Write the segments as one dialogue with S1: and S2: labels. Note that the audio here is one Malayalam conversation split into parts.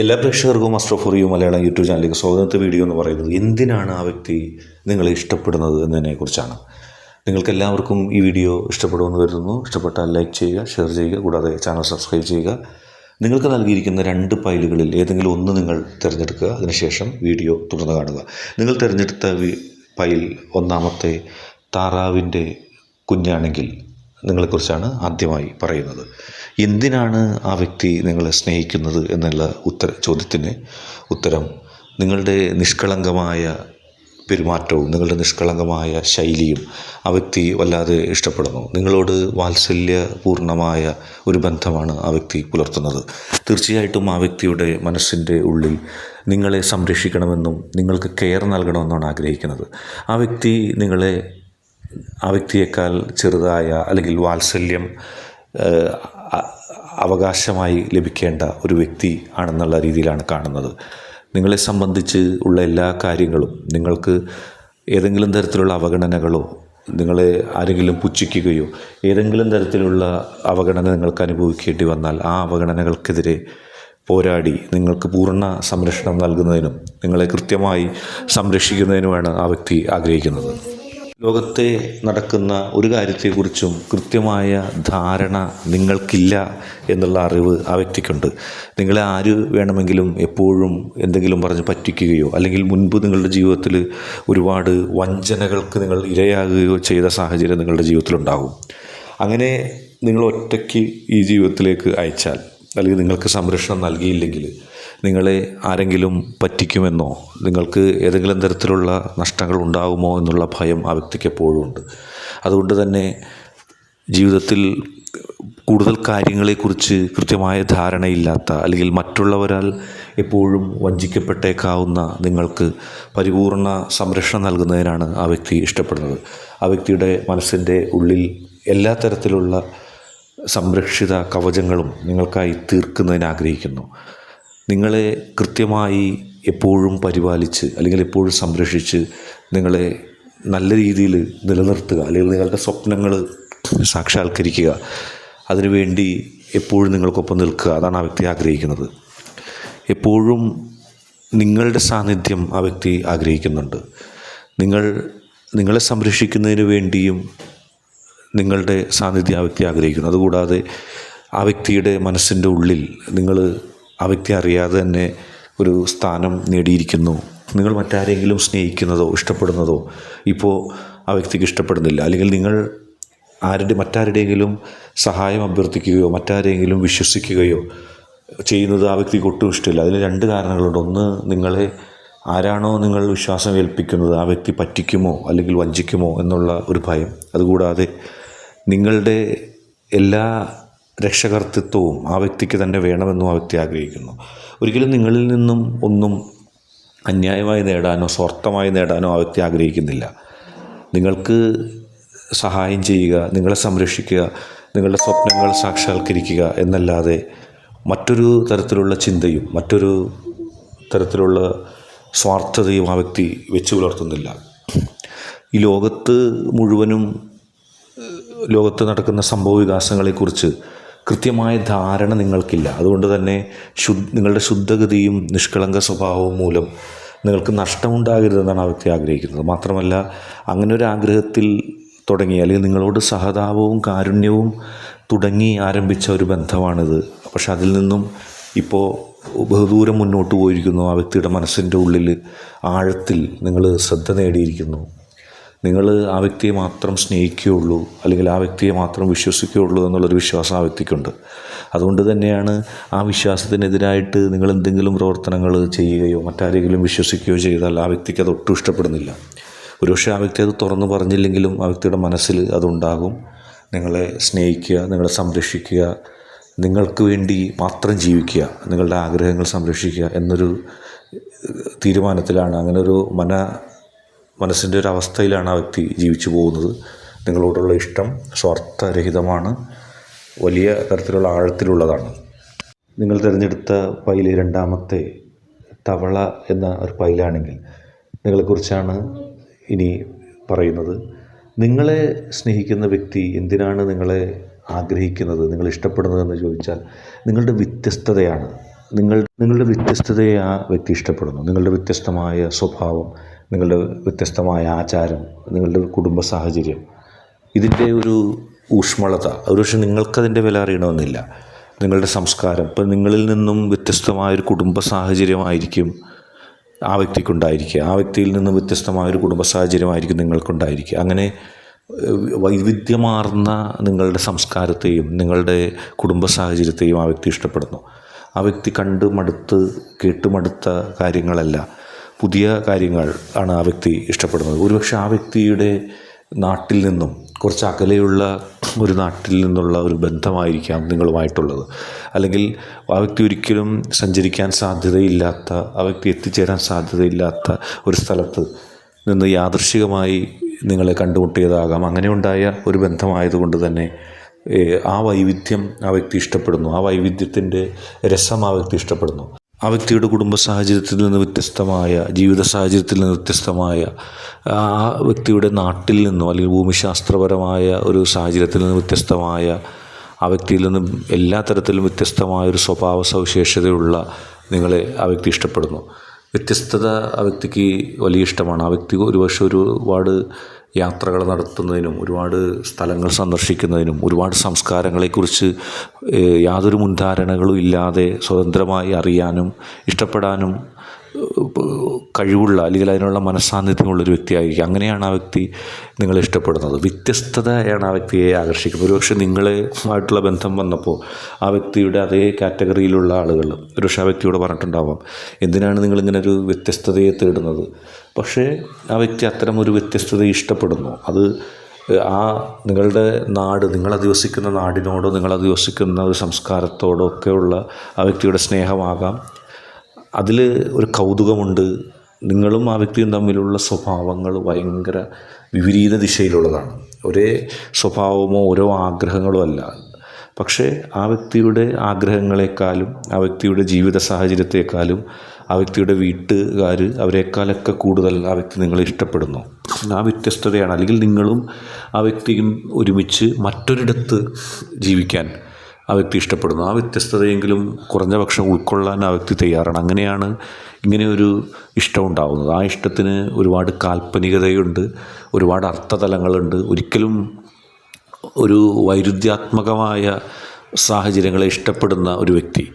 S1: എല്ലാ പ്രേക്ഷകർക്കും master for you Malayalam YouTube ചാനലിലേക്ക് സ്വാഗതത്തെ വീഡിയോ എന്ന് പറയുന്നത് എന്തിനാണ് ആ വ്യക്തി നിങ്ങളെ ഇഷ്ടപ്പെടുന്നത് എന്നതിനെക്കുറിച്ചാണ്. നിങ്ങൾക്ക് എല്ലാവർക്കും ഈ വീഡിയോ ഇഷ്ടപ്പെടുമെന്ന് കരുതുന്നു. ഇഷ്ടപ്പെട്ടാൽ ലൈക്ക് ചെയ്യുക ഷെയർ ചെയ്യുക കൂടാതെ ചാനൽ സബ്സ്ക്രൈബ് ചെയ്യുക. നിങ്ങൾക്ക് നൽകിയിരിക്കുന്ന രണ്ട് ഫയലുകളിൽ ഏതെങ്കിലും ഒന്ന് നിങ്ങൾ തിരഞ്ഞെടുക്കുക. അതിനുശേഷം വീഡിയോ തുടർന്ന് കാണുക. നിങ്ങൾ തിരഞ്ഞെടുത്ത ഫയൽ ഒന്നാമത്തെ താറാവിന്റെ കുഞ്ഞാണെങ്കിൽ നിങ്ങളെക്കുറിച്ചാണ് ആദ്യമായി പറയുന്നത്. എന്തിനാണ് ആ വ്യക്തി നിങ്ങളെ സ്നേഹിക്കുന്നത് എന്നുള്ള ഉത്തര ചോദ്യത്തിന് ഉത്തരം നിങ്ങളുടെ നിഷ്കളങ്കമായ പെരുമാറ്റവും നിങ്ങളുടെ നിഷ്കളങ്കമായ ശൈലിയും ആ വ്യക്തി വല്ലാതെ ഇഷ്ടപ്പെടുന്നു. നിങ്ങളോട് വാത്സല്യപൂർണമായ ഒരു ബന്ധമാണ് ആ വ്യക്തി പുലർത്തുന്നത്. തീർച്ചയായിട്ടും ആ വ്യക്തിയുടെ മനസ്സിന്റെ ഉള്ളിൽ നിങ്ങളെ സംരക്ഷിക്കണമെന്നും നിങ്ങൾക്ക് കെയർ നൽകണമെന്നാണ് ആഗ്രഹിക്കുന്നത്. ആ വ്യക്തി നിങ്ങളെ ആ വ്യക്തിയേക്കാൾ ചെറുതായ അല്ലെങ്കിൽ വാത്സല്യം അവകാശമായി ലഭിക്കേണ്ട ഒരു വ്യക്തി ആണെന്നുള്ള രീതിയിലാണ് കാണുന്നത്. നിങ്ങളെ സംബന്ധിച്ച് ഉള്ള എല്ലാ കാര്യങ്ങളും നിങ്ങൾക്ക് ഏതെങ്കിലും തരത്തിലുള്ള അവഗണനകളോ നിങ്ങളെ ആരെങ്കിലും പുച്ഛിക്കുകയോ ഏതെങ്കിലും തരത്തിലുള്ള അവഗണന നിങ്ങൾക്ക് അനുഭവിക്കേണ്ടി വന്നാൽ ആ അവഗണനകൾക്കെതിരെ പോരാടി നിങ്ങൾക്ക് പൂർണ സംരക്ഷണം നൽകുന്നതിനും നിങ്ങളെ കൃത്യമായി സംരക്ഷിക്കുന്നതിനുമാണ് ആ വ്യക്തി ആഗ്രഹിക്കുന്നത്. ലോകത്തെ നടക്കുന്ന ഒരു കാര്യത്തെക്കുറിച്ചും കൃത്യമായ ധാരണ നിങ്ങൾക്കില്ല എന്നുള്ള അറിവ് ആ വ്യക്തിക്കുണ്ട്. നിങ്ങളെ ആര് വേണമെങ്കിലും എപ്പോഴും എന്തെങ്കിലും പറഞ്ഞ് പറ്റിക്കുകയോ അല്ലെങ്കിൽ മുൻപ് നിങ്ങളുടെ ജീവിതത്തിൽ ഒരുപാട് വഞ്ചനകൾക്ക് നിങ്ങൾ ഇരയാകുകയോ ചെയ്ത സാഹചര്യം നിങ്ങളുടെ ജീവിതത്തിലുണ്ടാകും. അങ്ങനെ നിങ്ങൾ ഒറ്റയ്ക്ക് ഈ ജീവിതത്തിലേക്ക് അയച്ചാൽ അല്ലെങ്കിൽ നിങ്ങൾക്ക് സംരക്ഷണം നൽകിയില്ലെങ്കിൽ നിങ്ങളെ ആരെങ്കിലും പറ്റിക്കുമെന്നോ നിങ്ങൾക്ക് ഏതെങ്കിലും തരത്തിലുള്ള നഷ്ടങ്ങൾ ഉണ്ടാകുമോ എന്നുള്ള ഭയം ആ വ്യക്തിക്ക് എപ്പോഴും ഉണ്ട്. അതുകൊണ്ട് തന്നെ ജീവിതത്തിൽ കൂടുതൽ കാര്യങ്ങളെക്കുറിച്ച് കൃത്യമായ ധാരണയില്ലാത്ത അല്ലെങ്കിൽ മറ്റുള്ളവരാൽ എപ്പോഴും വഞ്ചിക്കപ്പെട്ടേക്കാവുന്ന നിങ്ങൾക്ക് പരിപൂർണ സംരക്ഷണം നൽകുന്നതിനാണ് ആ വ്യക്തി ഇഷ്ടപ്പെടുന്നത്. ആ വ്യക്തിയുടെ മനസ്സിന്റെ ഉള്ളിൽ എല്ലാ തരത്തിലുള്ള സംരക്ഷിത കവചങ്ങളും നിങ്ങൾക്കായി തീർക്കുന്നതിന് ആഗ്രഹിക്കുന്നു. നിങ്ങളെ കൃത്യമായി എപ്പോഴും പരിപാലിച്ച് അല്ലെങ്കിൽ എപ്പോഴും സംരക്ഷിച്ച് നിങ്ങളെ നല്ല രീതിയിൽ നിലനിർത്തുക അല്ലെങ്കിൽ നിങ്ങളുടെ സ്വപ്നങ്ങൾ സാക്ഷാത്കരിക്കുക. അതിനുവേണ്ടി എപ്പോഴും നിങ്ങൾക്കൊപ്പം നിൽക്കുക. അതാണ് ആ വ്യക്തി ആഗ്രഹിക്കുന്നത്. എപ്പോഴും നിങ്ങളുടെ സാന്നിധ്യം ആ വ്യക്തി ആഗ്രഹിക്കുന്നുണ്ട്. നിങ്ങൾ നിങ്ങളെ സംരക്ഷിക്കുന്നതിന് വേണ്ടിയും നിങ്ങളുടെ സാന്നിധ്യം ആ വ്യക്തി ആഗ്രഹിക്കുന്നു. അതുകൂടാതെ ആ വ്യക്തിയുടെ മനസ്സിന്റെ ഉള്ളിൽ നിങ്ങൾ ആ വ്യക്തി അറിയാതെ തന്നെ ഒരു സ്ഥാനം നേടിയിരിക്കുന്നു. നിങ്ങൾ മറ്റാരെങ്കിലും സ്നേഹിക്കുന്നതോ ഇഷ്ടപ്പെടുന്നതോ ഇപ്പോൾ ആ വ്യക്തിക്ക് ഇഷ്ടപ്പെടുന്നില്ല. അല്ലെങ്കിൽ നിങ്ങൾ ആരുടെ മറ്റാരുടെയെങ്കിലും സഹായം അഭ്യർത്ഥിക്കുകയോ മറ്റാരെങ്കിലും വിശ്വസിക്കുകയോ ചെയ്യുന്നത് ആ വ്യക്തിക്ക് ഒട്ടും ഇഷ്ടമില്ല. അതിന് രണ്ട് കാരണങ്ങളുണ്ട്. ഒന്ന് നിങ്ങളെ ആരാണോ നിങ്ങൾ വിശ്വാസം ഏൽപ്പിക്കുന്നത് ആ വ്യക്തി പറ്റിക്കുമോ അല്ലെങ്കിൽ വഞ്ചിക്കുമോ എന്നുള്ള ഒരു ഭയം. അതുകൂടാതെ നിങ്ങളുടെ എല്ലാ രക്ഷകർത്തൃത്വവും ആ വ്യക്തിക്ക് തന്നെ വേണമെന്നും ആ വ്യക്തി ആഗ്രഹിക്കുന്നു. ഒരിക്കലും നിങ്ങളിൽ നിന്നും ഒന്നും അന്യായമായി നേടാനോ സ്വാർത്ഥമായി നേടാനോ ആ വ്യക്തി ആഗ്രഹിക്കുന്നില്ല. നിങ്ങൾക്ക് സഹായം ചെയ്യുക നിങ്ങളെ സംരക്ഷിക്കുക നിങ്ങളുടെ സ്വപ്നങ്ങൾ സാക്ഷാത്കരിക്കുക എന്നല്ലാതെ മറ്റൊരു തരത്തിലുള്ള ചിന്തയും മറ്റൊരു തരത്തിലുള്ള സ്വാർത്ഥതയും ആ വ്യക്തി വെച്ച് പുലർത്തുന്നില്ല. ഈ ലോകത്ത് മുഴുവനും ലോകത്ത് നടക്കുന്ന സംഭവ വികാസങ്ങളെക്കുറിച്ച് കൃത്യമായ ധാരണ നിങ്ങൾക്കില്ല. അതുകൊണ്ട് തന്നെ ശുദ്ധ നിങ്ങളുടെ ശുദ്ധഗതിയും നിഷ്കളങ്ക സ്വഭാവവും മൂലം നിങ്ങൾക്ക് നഷ്ടമുണ്ടാകരുതെന്നാണ് ആ വ്യക്തി ആഗ്രഹിക്കുന്നത്. മാത്രമല്ല അങ്ങനെ ഒരു ആഗ്രഹത്തിൽ തുടങ്ങി അല്ലെങ്കിൽ നിങ്ങളോട് സഹതാപവും കാരുണ്യവും തുടങ്ങി ആരംഭിച്ച ഒരു ബന്ധമാണിത്. പക്ഷെ അതിൽ നിന്നും ഇപ്പോൾ ബഹുദൂരം മുന്നോട്ട് പോയിരിക്കുന്നു. ആ വ്യക്തിയുടെ മനസ്സിന്റെ ഉള്ളിൽ ആഴത്തിൽ നിങ്ങൾ ശ്രദ്ധ നേടിയിരിക്കുന്നു. നിങ്ങൾ ആ വ്യക്തിയെ മാത്രം സ്നേഹിക്കുകയുള്ളൂ അല്ലെങ്കിൽ ആ വ്യക്തിയെ മാത്രം വിശ്വസിക്കുകയുള്ളൂ എന്നുള്ളൊരു വിശ്വാസം ആ വ്യക്തിക്കുണ്ട്. അതുകൊണ്ട് തന്നെയാണ് ആ വിശ്വാസത്തിനെതിരായിട്ട് നിങ്ങൾ എന്തെങ്കിലും പ്രവർത്തനങ്ങൾ ചെയ്യുകയോ മറ്റാരെങ്കിലും വിശ്വസിക്കുകയോ ചെയ്താൽ ആ വ്യക്തിക്ക് അത് ഒട്ടും ഇഷ്ടപ്പെടുന്നില്ല. ഒരുപക്ഷെ ആ വ്യക്തി അത് തുറന്നു പറഞ്ഞില്ലെങ്കിലും ആ വ്യക്തിയുടെ മനസ്സിൽ അതുണ്ടാകും. നിങ്ങളെ സ്നേഹിക്കുക നിങ്ങളെ സംരക്ഷിക്കുക നിങ്ങൾക്ക് വേണ്ടി മാത്രം ജീവിക്കുക നിങ്ങളുടെ ആഗ്രഹങ്ങൾ സംരക്ഷിക്കുക എന്നൊരു തീരുമാനത്തിലാണ്. അങ്ങനെ ഒരു മന മനസ്സിന്റെ ഒരു അവസ്ഥയിലാണ് ആ വ്യക്തി ജീവിച്ചു പോകുന്നത്. നിങ്ങളോടുള്ള ഇഷ്ടം സ്വാർത്ഥരഹിതമാണ്. വലിയ തരത്തിലുള്ള ആഴത്തിലുള്ളതാണ്. നിങ്ങൾ തിരഞ്ഞെടുത്ത പൈൽ രണ്ടാമത്തെ തവള എന്ന ഒരു പൈലാണെങ്കിൽ നിങ്ങളെക്കുറിച്ചാണ് ഇനി പറയുന്നത്. നിങ്ങളെ സ്നേഹിക്കുന്ന വ്യക്തി എന്തിനാണ് നിങ്ങളെ ആഗ്രഹിക്കുന്നത്? നിങ്ങൾ ഇഷ്ടപ്പെടുന്നതെന്ന് ചോദിച്ചാൽ നിങ്ങളുടെ വ്യത്യസ്തതയാണ്. നിങ്ങൾ നിങ്ങളുടെ വ്യത്യസ്തതയെ ആ വ്യക്തി ഇഷ്ടപ്പെടുന്നു. നിങ്ങളുടെ വ്യത്യസ്തമായ സ്വഭാവം നിങ്ങളുടെ വ്യത്യസ്തമായ ആചാരം നിങ്ങളുടെ കുടുംബ സാഹചര്യം ഇതിന്റെ ഒരു ഊഷ്മളത ഒരുപക്ഷെ നിങ്ങൾക്കതിന്റെ വില അറിയണമെന്നില്ല. നിങ്ങളുടെ സംസ്കാരം ഇപ്പം നിങ്ങളിൽ നിന്നും വ്യത്യസ്തമായൊരു കുടുംബ സാഹചര്യമായിരിക്കും ആ വ്യക്തിക്കുണ്ടായിരിക്കുക. ആ വ്യക്തിയിൽ നിന്നും വ്യത്യസ്തമായൊരു കുടുംബ സാഹചര്യമായിരിക്കും നിങ്ങൾക്കുണ്ടായിരിക്കുക. അങ്ങനെ വൈവിധ്യമാർന്ന നിങ്ങളുടെ സംസ്കാരത്തെയും നിങ്ങളുടെ കുടുംബ സാഹചര്യത്തെയും ആ വ്യക്തി ഇഷ്ടപ്പെടുന്നു. ആ വ്യക്തി കണ്ട് മടുത്ത് കേട്ട് മടുത്ത കാര്യങ്ങളല്ല. പുതിയ കാര്യങ്ങൾ ആണ് ആ വ്യക്തി ഇഷ്ടപ്പെടുന്നത്. ഒരുപക്ഷെ ആ വ്യക്തിയുടെ നാട്ടിൽ നിന്നും കുറച്ച് അകലെയുള്ള ഒരു നാട്ടിൽ നിന്നുള്ള ഒരു ബന്ധമായിരിക്കാം നിങ്ങളുമായിട്ടുള്ളത്. അല്ലെങ്കിൽ ആ വ്യക്തി ഒരിക്കലും സഞ്ചരിക്കാൻ സാധ്യതയില്ലാത്ത ആ വ്യക്തി എത്തിച്ചേരാൻ സാധ്യതയില്ലാത്ത ഒരു സ്ഥലത്ത് നിന്ന് യാദൃശികമായി നിങ്ങളെ കണ്ടുമുട്ടിയതാകാം. അങ്ങനെ ഉണ്ടായ ഒരു ബന്ധമായതുകൊണ്ട് തന്നെ ആ വൈവിധ്യം ആ വ്യക്തി ഇഷ്ടപ്പെടുന്നു. ആ വൈവിധ്യത്തിന്റെ രസം ആ വ്യക്തി ഇഷ്ടപ്പെടുന്നു. ആ വ്യക്തിയുടെ കുടുംബ സാഹചര്യത്തിൽ നിന്ന് വ്യത്യസ്തമായ ജീവിത സാഹചര്യത്തിൽ നിന്ന് വ്യത്യസ്തമായ ആ വ്യക്തിയുടെ നാട്ടിൽ നിന്നോ അല്ലെങ്കിൽ ഭൂമിശാസ്ത്രപരമായ ഒരു സാഹചര്യത്തിൽ നിന്ന് വ്യത്യസ്തമായ ആ വ്യക്തിയിൽ നിന്നും എല്ലാ തരത്തിലും വ്യത്യസ്തമായ ഒരു സ്വഭാവ സവിശേഷതയുള്ള നിങ്ങളെ ആ വ്യക്തി ഇഷ്ടപ്പെടുന്നു. വ്യത്യസ്തത ആ വ്യക്തിക്ക് വലിയ ഇഷ്ടമാണ്. ആ വ്യക്തി ഒരുപക്ഷെ ഒരുപാട് യാത്രകൾ നടത്തുന്നതിനും ഒരുപാട് സ്ഥലങ്ങൾ സന്ദർശിക്കുന്നതിനും ഒരുപാട് സംസ്കാരങ്ങളെക്കുറിച്ച് യാതൊരു മുൻധാരണകളും ഇല്ലാതെ സ്വതന്ത്രമായി അറിയാനും ഇഷ്ടപ്പെടാനും കഴിവുള്ള അല്ലെങ്കിൽ അതിനുള്ള മനസ്സാന്നിധ്യമുള്ളൊരു വ്യക്തിയായിരിക്കും അങ്ങനെയാണ് ആ വ്യക്തി നിങ്ങളെ ഇഷ്ടപ്പെടുന്നത്. വ്യത്യസ്തതയാണ് ആ വ്യക്തിയെ ആകർഷിക്കുന്നത്. ഒരുപക്ഷെ നിങ്ങളുമായിട്ടുള്ള ബന്ധം വന്നപ്പോൾ ആ വ്യക്തിയുടെ അതേ കാറ്റഗറിയിലുള്ള ആളുകൾ ഒരുപക്ഷെ ആ വ്യക്തിയോട് പറഞ്ഞിട്ടുണ്ടാവാം എന്തിനാണ് നിങ്ങളിങ്ങനെ ഒരു വ്യത്യസ്തതയെ തേടുന്നത്? പക്ഷേ ആ വ്യക്തി അത്തരം ഒരു വ്യത്യസ്തതയെ ഇഷ്ടപ്പെടുന്നു. അത് ആ നിങ്ങളുടെ നാട് നിങ്ങൾ അധിവസിക്കുന്ന നാടിനോടോ നിങ്ങൾ അധിവസിക്കുന്ന ഒരു സംസ്കാരത്തോടോ ഒക്കെയുള്ള ആ വ്യക്തിയുടെ സ്നേഹമാകാം. അതിൽ ഒരു കൗതുകമുണ്ട്. നിങ്ങളും ആ വ്യക്തിയും തമ്മിലുള്ള സ്വഭാവങ്ങൾ ഭയങ്കര വിപരീത ദിശയിലുള്ളതാണ്. ഒരേ സ്വഭാവമോ ഓരോ ആഗ്രഹങ്ങളോ അല്ല. പക്ഷേ ആ വ്യക്തിയുടെ ആഗ്രഹങ്ങളെക്കാളും ആ വ്യക്തിയുടെ ജീവിത സാഹചര്യത്തെക്കാളും ആ വ്യക്തിയുടെ വീട്ടുകാർ അവരെക്കാളൊക്കെ കൂടുതൽ ആ വ്യക്തി നിങ്ങളെ ഇഷ്ടപ്പെടുന്നു. ആ വ്യത്യസ്തതയാണ്. അല്ലെങ്കിൽ നിങ്ങളും ആ വ്യക്തിയും ഒരുമിച്ച് മറ്റൊരിടത്ത് ജീവിക്കാൻ ആ വ്യക്തി ഇഷ്ടപ്പെടുന്നു. ആ വ്യത്യസ്തതയെങ്കിലും കുറഞ്ഞ പക്ഷം ഉൾക്കൊള്ളാൻ ആ വ്യക്തി തയ്യാറാണ്. അങ്ങനെയാണ് ഇങ്ങനെയൊരു ഇഷ്ടം ഉണ്ടാകുന്നത് ആ ഇഷ്ടത്തിന് ഒരുപാട് കാൽപ്പനികതയുണ്ട് ഒരുപാട് അർത്ഥതലങ്ങളുണ്ട്. ഒരിക്കലും ഒരു വൈരുദ്ധ്യാത്മകമായ സാഹചര്യങ്ങളെ ഇഷ്ടപ്പെടുന്ന ഒരു വ്യക്തി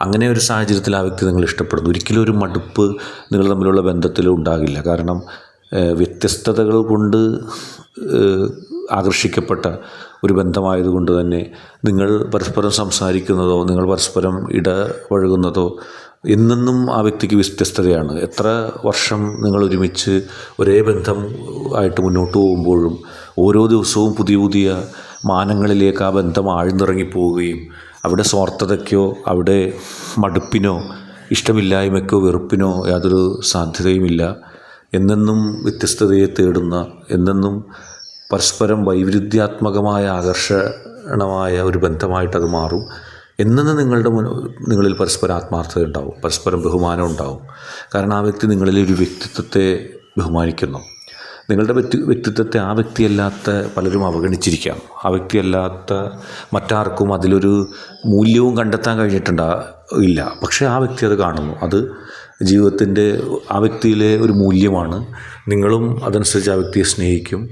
S1: അങ്ങനെ ഒരു സാഹചര്യത്തിൽ ആ വ്യക്തി നിങ്ങൾ ഇഷ്ടപ്പെടുന്നു. ഒരിക്കലും ഒരു മടുപ്പ് നിങ്ങൾ തമ്മിലുള്ള ബന്ധത്തിൽ ഉണ്ടാകില്ല. കാരണം വ്യത്യസ്തതകൾ കൊണ്ട് ആകർഷിക്കപ്പെട്ട ഒരു ബന്ധമായതുകൊണ്ട് തന്നെ നിങ്ങൾ പരസ്പരം സംസാരിക്കുന്നതോ നിങ്ങൾ പരസ്പരം ഇടപഴകുന്നതോ എന്നെന്നും ആ വ്യക്തിക്ക് വ്യത്യസ്തതയാണ്. എത്ര വർഷം നിങ്ങൾ ഒരുമിച്ച് ഒരേ ബന്ധം ആയിട്ട് മുന്നോട്ട് പോകുമ്പോഴും ഓരോ ദിവസവും പുതിയ പുതിയ മാനങ്ങളിലേക്ക് ആ ബന്ധം ആഴ്ന്നിറങ്ങിപ്പോവുകയും അവിടെ സ്വാർത്ഥതയ്ക്കോ അവിടെ മടുപ്പിനോ ഇഷ്ടമില്ലായ്മയ്ക്കോ വെറുപ്പിനോ യാതൊരു സാധ്യതയുമില്ല. എന്നെന്നും വ്യത്യസ്തതയെ തേടുന്ന എന്നെന്നും പരസ്പരം വൈരുദ്ധ്യാത്മകമായ ആകർഷണമായ ഒരു ബന്ധമായിട്ടത് മാറും. എന്നെന്ന് നിങ്ങളുടെ നിങ്ങളിൽ പരസ്പരം ആത്മാർത്ഥത ഉണ്ടാവും പരസ്പരം ബഹുമാനം ഉണ്ടാവും. കാരണം ആ വ്യക്തി നിങ്ങളിലെ ഒരു വ്യക്തിത്വത്തെ ബഹുമാനിക്കുന്നു. നിങ്ങളുടെ വ്യക്തി വ്യക്തിത്വത്തെ ആ വ്യക്തിയല്ലാത്ത പലരും അവഗണിച്ചിരിക്കാം. ആ വ്യക്തിയല്ലാത്ത മറ്റാർക്കും അതിലൊരു മൂല്യവും കണ്ടെത്താൻ കഴിഞ്ഞിട്ടുണ്ടാ ഇല്ല. പക്ഷേ ആ വ്യക്തി അത് കാണുന്നു. അത് ജീവിതത്തിന്റെ ആ വ്യക്തിയിലെ ഒരു മൂല്യമാണ്. നിങ്ങളും അതനുസരിച്ച് ആ വ്യക്തിയെ സ്നേഹിക്കും.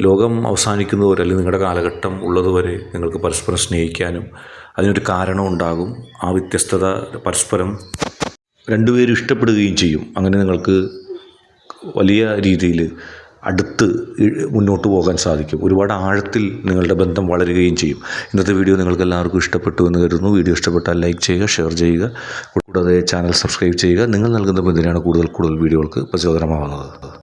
S1: ലോകം അവസാനിക്കുന്നതുവരെ അല്ലെങ്കിൽ നിങ്ങളുടെ കാലഘട്ടം ഉള്ളതുവരെ നിങ്ങൾക്ക് പരസ്പരം സ്നേഹിക്കാനും അതിനൊരു കാരണം ഉണ്ടാകും. ആ വ്യത്യസ്തത പരസ്പരം രണ്ടുപേരും ഇഷ്ടപ്പെടുകയും ചെയ്യും. അങ്ങനെ നിങ്ങൾക്ക് വലിയ രീതിയിൽ അടുത്ത് മുന്നോട്ട് പോകാൻ സാധിക്കും. ഒരുപാട് ആഴത്തിൽ നിങ്ങളുടെ ബന്ധം വളരുകയും ചെയ്യും. ഇന്നത്തെ വീഡിയോ നിങ്ങൾക്ക് എല്ലാവർക്കും ഇഷ്ടപ്പെട്ടു എന്ന് കരുതുന്നു. വീഡിയോ ഇഷ്ടപ്പെട്ടാൽ ലൈക്ക് ചെയ്യുക ഷെയർ ചെയ്യുക. കൂടാതെ ചാനൽ സബ്സ്ക്രൈബ് ചെയ്യുക. നിങ്ങൾ നൽകുന്ന പിന്തുണയാണ് കൂടുതൽ കൂടുതൽ വീഡിയോകൾക്ക് പ്രചോദനമാവുന്നത്